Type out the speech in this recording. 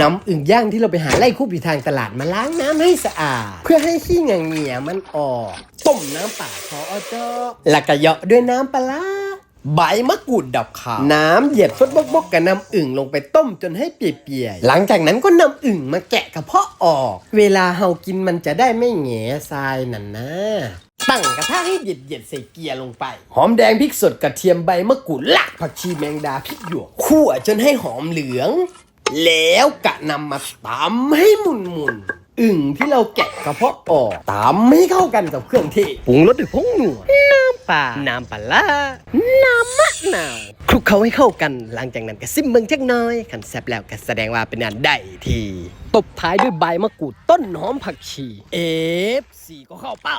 น้ำอึ่งย่างที่เราไปหาไล่คู่ปีทางตลาดมาล้างน้ำให้สะอาด เพื่อให้ขี้งงเหงียมันออกต้มน้ำป่าขอเอาเจ้าแล้วก็เหยาะด้วยน้ำปลาใบมะกรูดดับขาวน้ำเหยียดฟดบกบกกับน้ำอึ่งลงไปต้มจนให้เปียกๆหลังจากนั้นก็นำอึ่งมาแกะกระเพาะออก เวลาเฮากินมันจะได้ไม่แหงทรายนั่นนะตั้งกระทะให้เย็ดๆใส่เกียร์ลงไป หอมแดงพริกสดกระเทียมใบมะกรูดลากผักชีแมงดาพริกหยวกคั่วจนให้หอมเหลือง แล้วกะนำมาตำให้มุนมุนๆอึ่งที่เราแกะกระเพาะออกตำให้เข้ากันกับเครื่องเทศปรุงรสด้วยผงหนัวน้ำปลาน้ำปลาร้าน้ำมะนาวคลุกเคล้าให้เข้ากันหลังจากนั้นก็ซิมเบิงจักหน้อยขันแซบแล้วก็แสดงว่าเป็นอันได้ทีตบท้ายด้วยใบมะกรูดต้นหอมผักชีเอฟสีก็เข้าเป้า